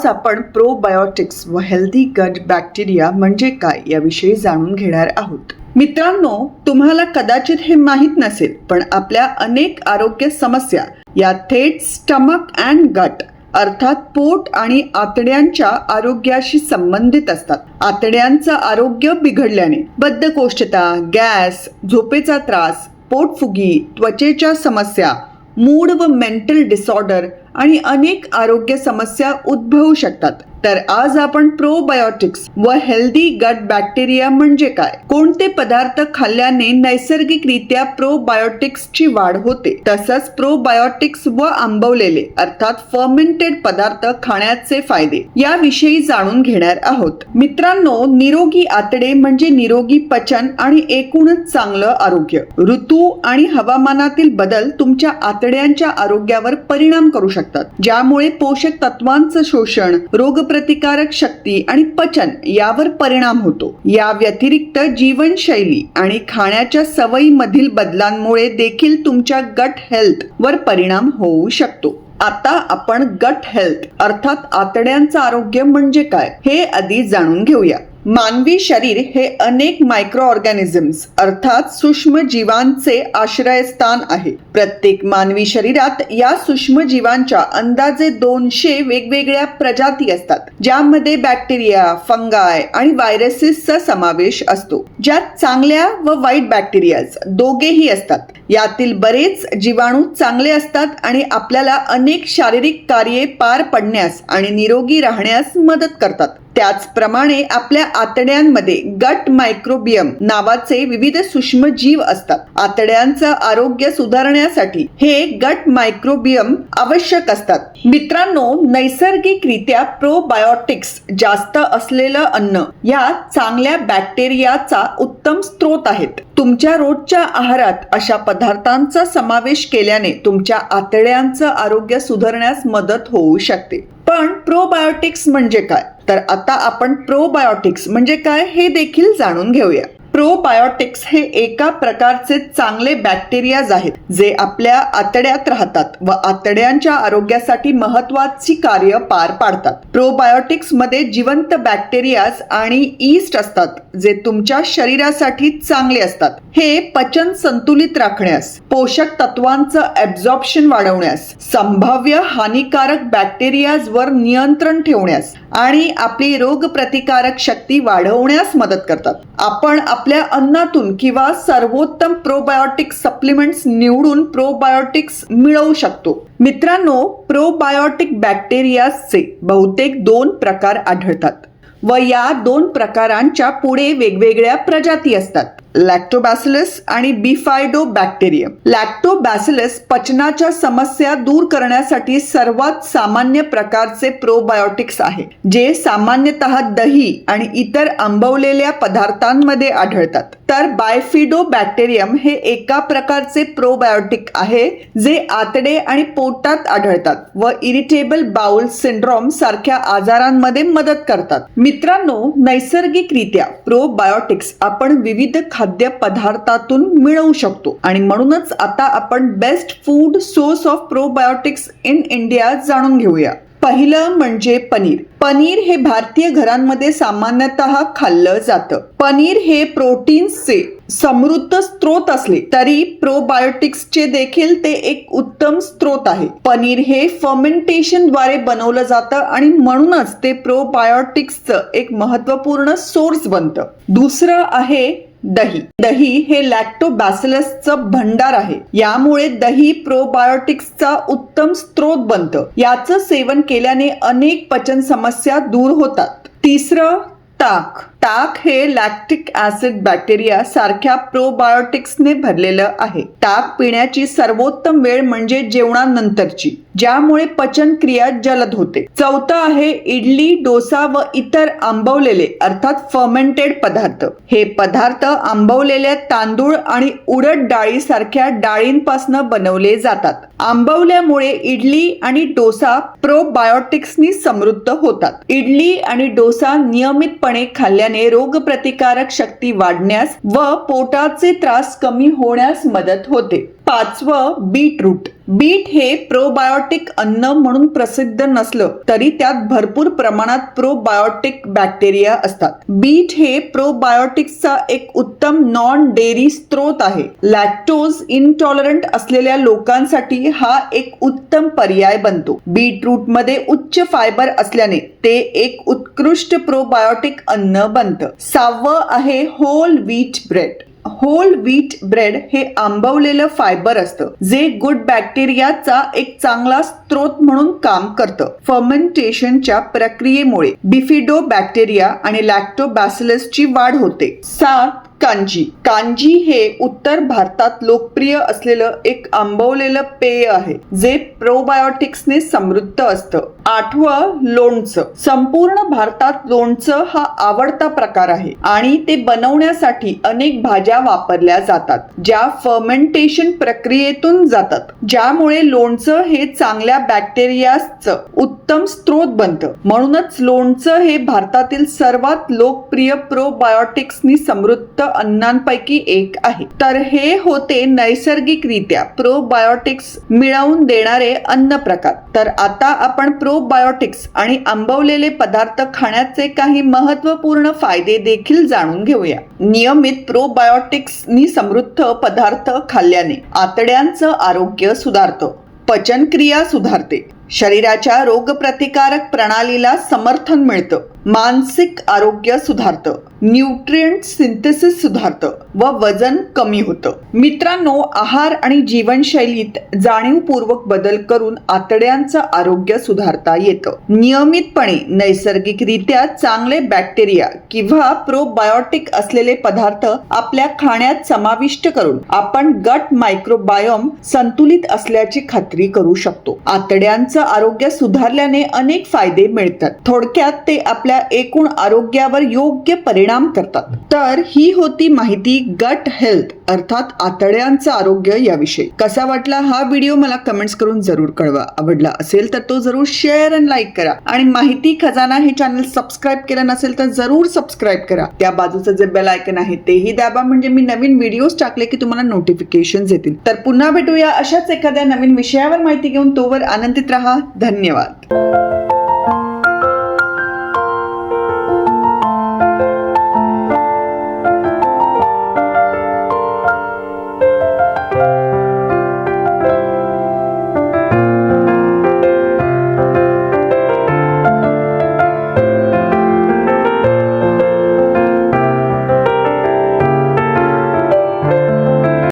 आज आपण प्रोबायोटिक्स व हेल्दी गट बॅक्टेरिया म्हणजे काय याविषयी जाणून घेणार आहोत. मित्रांनो तुम्हाला कदाचित हे माहीत नसेल पण आपल्या अनेक आरोग्य समस्या या थेट स्टमक अँड गट अर्थात पोट आणि आतड्यांच्या आरोग्याशी संबंधित असतात. आतड्यांचं आरोग्य बिघडल्याने बद्धकोष्ठता गॅस झोपेचा त्रास पोटफुगी त्वचेच्या समस्या मूड व मेंटल डिसऑर्डर आणि अनेक आरोग्य समस्या उद्भवू शकतात. तर आज आपण प्रोबायोटिक्स व हेल्दी गट बॅक्टेरिया म्हणजे काय? कोणते पदार्थ खाल्ल्याने नैसर्गिकरित्या प्रोबायोटिक्सची वाढ होते? तसंच प्रोबायोटिक्स व आंबवलेले अर्थात फर्मेंटेड पदार्थ खाण्याचे फायदे याविषयी जाणून घेणार आहोत. मित्रांनो निरोगी आतडे म्हणजे निरोगी पचन आणि एकूणच चांगलं आरोग्य. ऋतू आणि हवामानातील बदल तुमच्या आतड्यांच्या आरोग्यावर परिणाम करू शकतात ज्यामुळे पोषक तत्वांचं शोषण रोग रोगप्रतिकारक शक्ती आणि पचन यावर परिणाम होतो. या व्यतिरिक्त जीवनशैली आणि खाण्याच्या सवयीमधील बदलांमुळे देखील तुमच्या गट हेल्थ वर परिणाम होऊ शकतो. आता आपण गट हेल्थ अर्थात आतड्यांचं आरोग्य म्हणजे काय हे आधी जाणून घेऊया. मानवी शरीर हे अनेक मायक्रो ऑर्गॅनिझम्स अर्थात सूक्ष्म जीवांचे आश्रयस्थान आहे. प्रत्येक मानवी शरीरात या सूक्ष्म जीवांच्या अंदाजे दोनशे वेगवेगळ्या प्रजाती असतात ज्यामध्ये बॅक्टेरिया फंगाय आणि व्हायरसेसचा समावेश असतो. ज्यात चांगल्या व वाईट बॅक्टेरियाज दोघेही असतात. यातील बरेच जीवाणू चांगले असतात आणि आपल्याला अनेक शारीरिक कार्ये पार पडण्यास आणि निरोगी राहण्यास मदत करतात. त्याचप्रमाणे आपल्या आतड्यांमध्ये गट मायक्रोबियम नावाचे विविध सूक्ष्म जीव असतात. आतड्यांचं आरोग्य सुधारण्यासाठी हे गट मायक्रोबियम आवश्यक असतात. मित्रांनो नैसर्गिकरित्या प्रोबायोटिक्स जास्त असलेलं अन्न या चांगल्या बॅक्टेरियाचा उत्तम स्रोत आहेत. तुमच्या रोजच्या आहारात अशा पदार्थांचा समावेश केल्याने तुमच्या आतड्यांचं आरोग्य सुधारण्यास मदत होऊ शकते. पण प्रोबायोटिक्स म्हणजे काय? तर आता आपण प्रोबायोटिक्स म्हणजे काय हे देखील जाणून घेऊया. प्रोबायोटिक्स हे एका प्रकारचे चांगले बॅक्टेरियाज आहेत जे आपल्या आतड्यात राहतात व आतड्यांच्या आरोग्यासाठी महत्वाची कार्य पार पाडतात. प्रोबायोटिक्समध्ये जिवंत बॅक्टेरियाज आणि ईस्ट असतात जे तुमच्या शरीरासाठी चांगले असतात. हे पचन संतुलित राखण्यास पोषक तत्वांचं ऍब्झॉर्प्शन वाढवण्यास संभाव्य हानिकारक बॅक्टेरियाज वर नियंत्रण ठेवण्यास आणि आपली रोगप्रतिकारक शक्ती वाढवण्यास मदत करतात. आपण आपल्या अन्नातून किंवा सर्वोत्तम प्रोबायोटिक सप्लिमेंट्स निवडून प्रोबायोटिक्स मिळवू शकतो. मित्रांनो प्रोबायोटिक बॅक्टेरियाचे बहुतेक दोन प्रकार आढळतात व या दोन प्रकारांच्या पुढे वेगवेगळ्या प्रजाती असतात. लॅक्टोबॅसिलस आणि बिफायडो बॅक्टेरियम लॅक्टोबॅसिलस पचनाच्या समस्या दूर करण्यासाठी सर्वात सामान्य प्रकारचे प्रोबायोटिक्स आहे जे सामान्यतः दही आणि इतर आंबवलेल्या पदार्थांमध्ये आढळतात. तर बायफिडो बॅक्टेरियम हे एका प्रकारचे प्रोबायोटिक आहे जे आतडे आणि पोटात आढळतात व इरिटेबल बाउल सिंड्रोम सारख्या आजारांमध्ये मदत करतात. मित्रांनो नैसर्गिकरित्या प्रोबायोटिक्स आपण विविध खाद्य खाद्यपदार्थातून मिळवू शकतो. आणि म्हणूनच आता आपण best food source of probiotics in India जाणून घेऊया. पहिलं म्हणजे पनीर. पनीर हे भारतीय घरांमध्ये सामान्यतः खाल्लं जातं. पनीर हे प्रोटीन्सचे समृद्ध स्रोत असले तरी प्रोबायोटिक्सचे देखील ते एक उत्तम स्रोत आहे. पनीर हे फर्मेंटेशनद्वारे बनवलं जातं आणि म्हणूनच ते प्रोबायोटिक्सचं एक महत्त्वपूर्ण सोर्स बनतं. दुसरं आहे दही. दही हे लॅक्टोबॅसिलसचं भंडार आहे. यामुळे दही प्रोबायोटिक्सचा उत्तम स्रोत बनतं. याचं सेवन केल्याने अनेक पचन समस्या दूर होतात. तिसरं ताक. ताक हे लॅक्टिक ऍसिड बॅक्टेरिया सारख्या प्रोबायोटिक्सने भरलेलं आहे. ताक पिण्याची सर्वोत्तम वेळ म्हणजे जेवणानंतरची ज्यामुळे पचन क्रिया जलद होते. चौथं आहे इडली डोसा व इतर आंबवलेले अर्थात फर्मेंटेड पदार्थ. हे पदार्थ आंबवलेल्या तांदूळ आणि उडद डाळी सारख्या डाळींपासून बनवले जातात. आंबवल्यामुळे इडली आणि डोसा प्रोबायोटिक्सनी समृद्ध होतात. इडली आणि डोसा नियमितपणे खाल्ल्या खाल्ल्याने रोगप्रतिकारक शक्ती वाढण्यास व पोटाचे त्रास कमी होण्यास मदत होते. पाचवं बीटरूट बीट हे प्रोबायोटिक अन्न म्हणून प्रसिद्ध नसलं तरी त्यात भरपूर प्रमाणात प्रोबायोटिक बॅक्टेरिया असतात. बीट हे प्रोबायोटिक्सचा एक उत्तम नॉन डेअरी स्त्रोत आहे. लॅक्टोज इनटॉलरंट असलेल्या लोकांसाठी हा एक उत्तम पर्याय बनतो. बीटरूटमध्ये उच्च फायबर असल्याने ते एक उत्कृष्ट प्रोबायोटिक अन्न बनतं. सहावं आहे whole wheat bread. Whole wheat bread हे आंबवलेलं फायबर असतं जे गुड बॅक्टेरियाचा एक चांगला स्त्रोत म्हणून काम करतं. फर्मेंटेशनच्या प्रक्रियेमुळे बिफिडो बॅक्टेरिया आणि लॅक्टोबॅसिलसची वाढ होते. सात कांजी. कांजी हे उत्तर भारतात लोकप्रिय असलेलं एक आंबवलेलं पेय आहे जे प्रोबायोटिक्सने समृद्ध असतं. आठवं लोणचं. संपूर्ण भारतात लोणचं हा आवडता प्रकार आहे आणि ते बनवण्यासाठी अनेक भाज्या वापरल्या जातात ज्या फर्मेंटेशन प्रक्रियेतून जातात. ज्यामुळे लोणचं हे चांगल्या बॅक्टेरियाचं उत्तम स्त्रोत बनतं. म्हणूनच लोणचं हे भारतातील सर्वात लोकप्रिय प्रोबायोटिक्सनी समृद्ध अन्नांपैकी एक आहे. तर हे होते नैसर्गिकरित्या प्रोबायोटिक्स मिळवून देणारे अन्न प्रकार. तर आता आपण प्रोबायोटिक्स आणि आंबवलेले पदार्थ खाण्याचे काही महत्त्वपूर्ण फायदे देखील जाणून घेऊया. नियमित प्रोबायोटिक्सनी समृद्ध पदार्थ खाल्ल्याने आतड्यांचं आरोग्य सुधारतं पचनक्रिया सुधारते शरीराच्या रोगप्रतिकारक प्रणालीला समर्थन मिळतं मानसिक आरोग्य सुधारतं. न्यूट्रिएंट सिंथेसिस सुधारतं व वजन कमी होतं. मित्रांनो आहार आणि जीवनशैलीत जाणीवपूर्वक बदल करून आतड्यांचं आरोग्य सुधारता येतं. नियमितपणे नैसर्गिकरित्या चांगले बॅक्टेरिया किंवा प्रोबायोटिक असलेले पदार्थ आपल्या खाण्यात समाविष्ट करून आपण गट मायक्रोबायोम संतुलित असल्याची खात्री करू शकतो. आतड्यांचं आरोग्य सुधारल्याने अनेक फायदे मिळतात. थोडक्यात ते आपल्या एकूण आरोग्यावर योग्य परिणाम करतात. तर ही होती माहिती गट हेल्थ अर्थात आतड्यांचं आरोग्य याविषयी. कसा वाटला हा व्हिडिओ मला कमेंट्स करून जरूर कळवा. आवडला असेल तर तो जरूर शेअर अँड लाईक करा. आणि माहिती खजाना हे चॅनल सबस्क्राईब केलं नसेल तर जरूर सबस्क्राईब करा. त्या बाजूचं जे बेल आयकन आहे तेही दाबा म्हणजे मी नवीन व्हिडिओज टाकले की तुम्हाला नोटिफिकेशन येतील. तर पुन्हा भेटूया अशाच एखाद्या नवीन विषयावर माहिती घेऊन. तोवर आनंदित राहा. धन्यवाद.